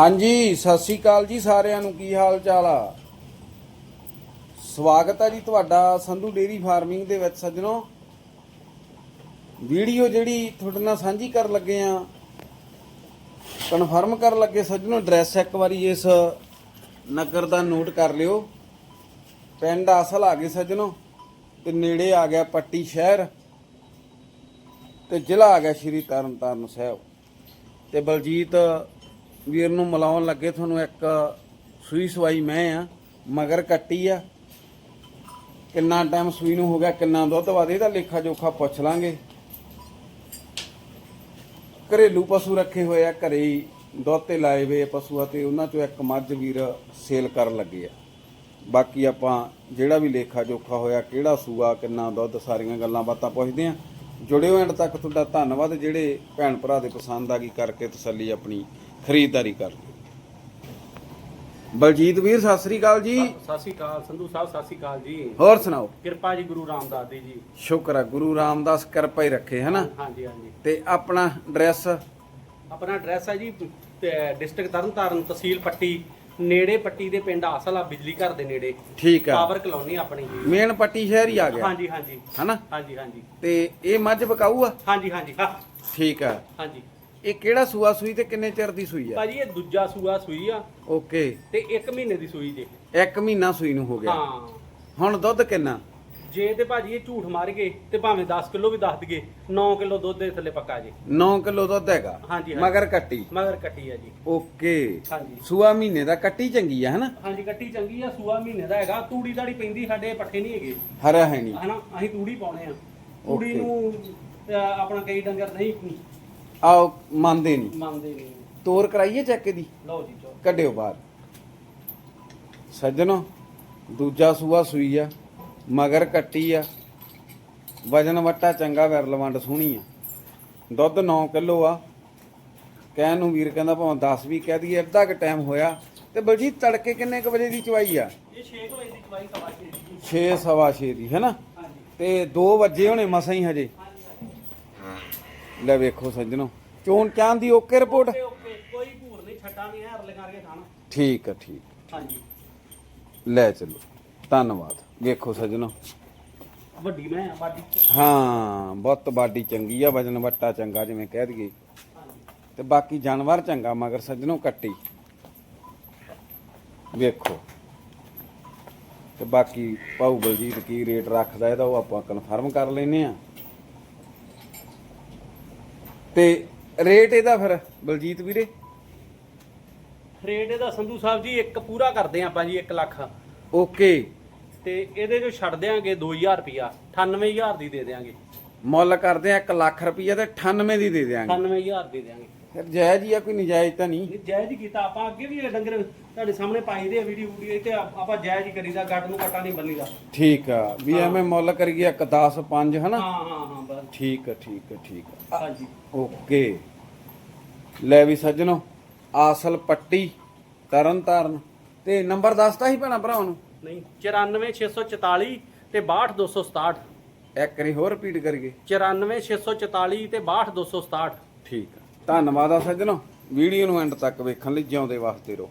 ਹਾਂਜੀ, ਸਤਿ ਸ੍ਰੀ ਅਕਾਲ ਜੀ ਸਾਰਿਆਂ ਨੂੰ। ਕੀ ਹਾਲ ਚਾਲ ਆ? ਸਵਾਗਤ ਹੈ ਜੀ ਤੁਹਾਡਾ ਸੰਧੂ ਡੇਰੀ ਫਾਰਮਿੰਗ ਦੇ ਵਿੱਚ ਸੱਜਣੋ। ਵੀਡੀਓ ਜਿਹੜੀ ਤੁਹਾਡੇ ਨਾਲ ਸਾਂਝੀ ਕਰਨ ਲੱਗੇ ਆ ਕਨਫਰਮ ਕਰਨ ਲੱਗੇ ਸੱਜਣੋ ਐਡਰੈਸ ਇੱਕ ਵਾਰੀ ਇਸ ਨਗਰ ਦਾ ਨੋਟ ਕਰ ਲਿਓ। ਪਿੰਡ ਅਸਲ ਆ ਗਏ ਸੱਜਣੋ, ਤੇ ਨੇੜੇ ਆ ਗਿਆ ਪੱਟੀ ਸ਼ਹਿਰ, ਤੇ ਜ਼ਿਲ੍ਹਾ ਆ ਗਿਆ ਸ਼੍ਰੀ ਤਰਨਤਾਰਨ ਸਾਹਿਬ। ਤੇ ਬਲਜੀਤ ਵੀਰ ਨੂੰ ਮਿਲਾਉਣ ਲੱਗੇ, ਤੁਹਾਨੂੰ ਇੱਕ ਸੂਈ ਸਵਾਈ ਮੈਂ ਆ, ਮਗਰ ਕੱਟੀ ਆ। ਕਿੰਨਾ ਟਾਈਮ ਸੂਈ ਨੂੰ ਹੋ ਗਿਆ, ਕਿੰਨਾ ਦੁੱਧ ਵਾਦੇ ਇਹਦਾ ਲੇਖਾ ਜੋਖਾ ਪੁੱਛ ਲਾਂਗੇ। ਘਰੇਲੂ ਪਸ਼ੂ ਰੱਖੇ ਹੋਏ ਆ, ਘਰੇ ਹੀ ਦੁੱਧ ਤੇ ਲਾਏ ਹੋਏ ਆ ਤੇ, ਉਹਨਾਂ ਚੋਂ ਇੱਕ ਮੱਝ ਵੀਰ ਸੇਲ ਕਰਨ ਲੱਗੇ ਆ। ਬਾਕੀ ਆਪਾਂ ਜਿਹੜਾ ਵੀ ਲੇਖਾ ਜੋਖਾ ਹੋਇਆ, ਕਿਹੜਾ ਸੂਆ, ਕਿੰਨਾ ਦੁੱਧ, ਸਾਰੀਆਂ ਗੱਲਾਂ ਬਾਤਾਂ ਪੁੱਛਦੇ ਆ। ਜੁੜਿਓ ਐਂਡ ਤੱਕ ਤੁਹਾਡਾ ਧੰਨਵਾਦ, ਜਿਹੜੇ ਭੈਣ ਭਰਾ ਦੇ ਪਸੰਦ ਆ ਗਈ, ਕਰਕੇ ਤਸੱਲੀ ਆਪਣੀ ਖਰੀਦਦਾਰੀ ਕਰ ਲਿਓ ਬਲਜੀਤ ਵੀਰ ਸਤਿ ਸ੍ਰੀ ਅਕਾਲ ਜੀ। ਸਤਿ ਸ਼੍ਰੀ ਅਕਾਲ ਸੰਧੂ ਸਾਹਿਬ ਸਤਿ ਸ਼੍ਰੀ ਅਕਾਲ ਜੀ। ਹੋਰ ਸੁਣਾਓ? ਕਿਰਪਾ ਜੀ ਗੁਰੂ ਰਾਮਦਾਸ ਦੀ ਜੀ। ਸ਼ੁਕਰ ਆ ਗੁਰੂ ਰਾਮਦਾਸ ਕਿਰਪਾ ਹੀ ਰੱਖੇ ਹਨਾ? ਹਾਂਜੀ ਹਾਂਜੀ। ਤੇ ਆਪਣਾ ਐਡਰੈਸ ਆਪਣਾ ਐਡਰੈਸ ਹੈ ਜੀ ਡਿਸਟ੍ਰਿਕਟ ਤਰਨਤਾਰਨ ਤਹਿਸੀਲ ਪੱਟੀ ਨੇੜੇ ਪੱਟੀ ਦੇ ਪਿੰਡ ਆਸਲ ਆ ਬਿਜਲੀ ਘਰ ਦੇ ਨੇੜੇ। ਠੀਕ ਆ। ਪਾਵਰ ਕਲੋਨੀ ਆਪਣੀ ਜੀ। ਮੇਨ ਪੱਟੀ ਸ਼ਹਿਰ ਹੀ ਆ ਗਿਆ। ਹਾਂਜੀ ਹਾਂਜੀ। ਹਨਾ? ਹਾਂਜੀ ਹਾਂਜੀ। ਤੇ ਇਹ ਮੱਝ ਬਕਾਊ ਆ? ਹਾਂਜੀ ਹਾਂਜੀ। ਠੀਕ ਆ। ਹਾਂਜੀ। ਇਹ ਕਿਹੜਾ ਸੂਆ ਸੂਈ ਤੇ ਕਿੰਨੇ ਚਿਰ ਦੀ ਸੂਈ ਆ? ਭਾਜੀ ਇਹ ਦੂਜਾ ਸੂਆ ਸੂਈ ਆ। ਓਕੇ। ਤੇ 1 ਮਹੀਨੇ ਦੀ ਸੂਈ ਜੇ। ਇੱਕ ਮਹੀਨਾ ਸੂਈ ਨੂੰ ਹੋ ਗਿਆ। ਹਾਂ। ਹੁਣ ਦੁੱਧ ਕਿੰਨਾ? ਜੇ ਤੇ ਭਾਜੀ ਇਹ ਝੂਠ ਮਾਰ ਗਏ ਤੇ ਭਾਵੇਂ 10 ਕਿਲੋ ਵੀ ਦੱਸ ਦਈਏ 9 ਕਿਲੋ ਦੁੱਧ ਦੇ ਥੱਲੇ ਪੱਕਾ ਜੇ। 9 ਕਿਲੋ ਦੁੱਧ ਹੈਗਾ। ਹਾਂਜੀ, ਹਾਂਜੀ। ਮਗਰ ਕੱਟੀ। ਮਗਰ ਕੱਟੀ ਆ ਜੀ। ਓਕੇ। ਹਾਂਜੀ। ਸੂਆ ਮਹੀਨੇ ਦਾ ਕੱਟੀ ਚੰਗੀ ਆ ਹਨਾ? ਹਾਂਜੀ ਕੱਟੀ ਚੰਗੀ ਆ ਸੂਆ ਮਹੀਨੇ ਦਾ ਹੈਗਾ। ਤੂੜੀ ਦਾੜੀ ਪੈਂਦੀ ਸਾਡੇ ਪੱਠੇ ਨਹੀਂ ਹੈਗੇ। ਹਰਾ ਹੈ ਨਹੀਂ। ਹਨਾ ਅਸੀਂ ਤੂੜੀ ਪਾਉਣੇ ਆ। ਤੂੜੀ Okay. ਨੂੰ ਅਹ, ਆਪਣਾ ਕਈ ਡੰਗਰ ਨਹੀਂ ਆਓ ਮੰਨਦੇ ਨਹੀਂ। ਮੰਨਦੇ ਨਹੀਂ। ਤੋਰ ਕਰਾਈਏ ਚੱਕ ਦੀ ਲਓ ਜੀ ਚੋ ਕੱਢਿਓ ਬਾਹਰ। ਸੱਜਣੋ ਦੂਜਾ ਸੂਆ ਸੂਈ ਆ ਮਗਰ ਕੱਟੀ ਆ। ਵਜਨ ਵਟਾ ਚੰਗਾ ਵਿਰਲਵੰਡ ਸੋਹਣੀ ਆ। ਦੁੱਧ 9 ਕਿਲੋ ਆ। ਕਹਿਣ ਨੂੰ ਵੀਰ ਕਹਿੰਦਾ ਭਾਵੇਂ 10 ਵੀ ਕਹਿ ਦਈਏ ਅੱਧਾ ਕ ਟਾਈਮ ਹੋਇਆ। ਤੇ ਬਲਜੀਤ ਤੜਕੇ ਕਿੰਨੇ ਕ ਵਜੇ ਦੀ ਚਵਾਈ ਆ? ਇਹ 6 ਵਜੇ ਦੀ ਚਵਾਈ ਸਵਾ ਛੇ ਦੀ। 6 ਸਵਾ 6 ਦੀ ਹੈਨਾ ਤੇ 2 ਵਜੇ ਹੋਣੇ ਮਸਾਂ ਹੀ ਹਜੇ। ਲੈ ਵੇਖੋ ਸੱਜਣੋ। ਚੋਣ ਚਾਂ ਦੀ ਓਕੇ ਰਿਪੋਰਟ? ਓਕੇ ਓਕੇ ਕੋਈ ਭੂਰ ਨਹੀਂ ਛੱਟਾ ਨਹੀਂ ਹੈ ਅਰਲੇ ਕਰਕੇ ਖਾਣਾ। ਠੀਕ ਆ ਠੀਕ। ਹਾਂਜੀ। ਲੈ ਚਲੋ ਧੰਨਵਾਦ। ਵੇਖੋ ਸੱਜਣੋ। ਵੱਡੀ ਮੈਂ ਆ ਬਾਡੀ। ਹਾਂ ਬਹੁਤ ਬਾਡੀ ਚੰਗੀ ਆ ਵਜਨ ਵੱਟਾ ਚੰਗਾ ਜਿਵੇਂ ਕਹਿ ਦਈਏ। ਤੇ ਬਾਕੀ ਜਾਨਵਰ ਚੰਗਾ ਮਗਰ ਸੱਜਣੋ ਕੱਟੀ। ਵੇਖੋ। ਤੇ ਬਾਕੀ ਪਾਉ ਬਲਜੀਤ ਕੀ ਰੇਟ ਰੱਖਦਾ ਇਹਦਾ ਉਹ ਆਪਾਂ ਕਨਫਰਮ ਕਰ ਲੈਨੇ ਆ। ਤੇ ਰੇਟ ਇਹਦਾ ਫਿਰ ਬਲਜੀਤ ਵੀਰੇ? ਰੇਟ ਇਹਦਾ ਸੰਧੂ ਸਾਹਿਬ ਜੀ ਇੱਕ ਪੂਰਾ ਕਰਦੇ ਆਪਾਂ ਜੀ 1 ਲੱਖ। ਓਕੇ। ਤੇ ਇਹਦੇ ਜੋ ਛੱਡ ਦਿਆਂਗੇ 2000 ਰੁਪਿਆ 98000 ਦੀ ਦੇ ਦਿਆਂਗੇ। ਮੁੱਲ ਕਰਦੇ ਆ 1 ਲੱਖ ਰੁਪਈਆ ਤੇ 98 ਦੀ ਦੇ ਦਿਆਂਗੇ। 98000 ਦੇ ਦਿਆਂਗੇ। ਫਿਰ ਜਾਇਜ਼ ਹੀ ਆ ਕੋਈ ਨਜਾਇਜ਼ ਤਾਂ ਨਹੀਂ। ਜਾਇਜ਼ ਹੀ ਕੀਤਾ। ਆਪਾਂ ਅੱਗੇ ਵੀ ਇਹ ਡੰਗਰ ਤੁਹਾਡੇ ਸਾਹਮਣੇ ਪਾਈ ਦੇ ਵੀਡੀਓ ਵੀਡੀਓ ਤੇ ਆਪ- ਆਪਾਂ ਜਾਇਜ਼ ਹੀ ਕਰੀਦਾ ਗੱਟ ਨੂੰ ਕਟਾ ਨਹੀਂ ਬੰਨੀਦਾ ਠੀਕ ਆ ਵੀ ਐਵੇਂ ਮੁੱਲ ਕਰੀਏ 1 10 5 ਹਨਾ? ਹਾਂ ਹਾਂ ਹਾਂ ਬਸ। ਠੀਕ ਆ ਠੀਕ ਆ ਠੀਕ ਆ। ਹਾਂਜੀ। ਓਕੇ। ਲੈ ਵੀ ਸੱਜਣੋ ਆਸਲ ਪੱਟੀ ਤਰਨ ਤਾਰਨ ਤੇ ਨੰਬਰ ਦੱਸਤਾ ਸੀ ਭੈਣਾ ਭਰਾਵਾਂ ਨੂੰ? ਨਹੀਂ 94644 ਤੇ 62267 ਇੱਕ ਵਾਰੀ ਹੋਰ ਰਿਪੀਟ ਕਰੀਏ। 94644 ਤੇ 62267 ਠੀਕ ਆ। ਧੰਨਵਾਦ ਆ ਸੱਜਣੋ। ਵੀਡੀਓ ਨੂੰ ਐਂਡ ਤੱਕ ਵੇਖਣ ਲਈ ਜਿਉਂਦੇ ਵਾਸਤੇ ਰਹੋ।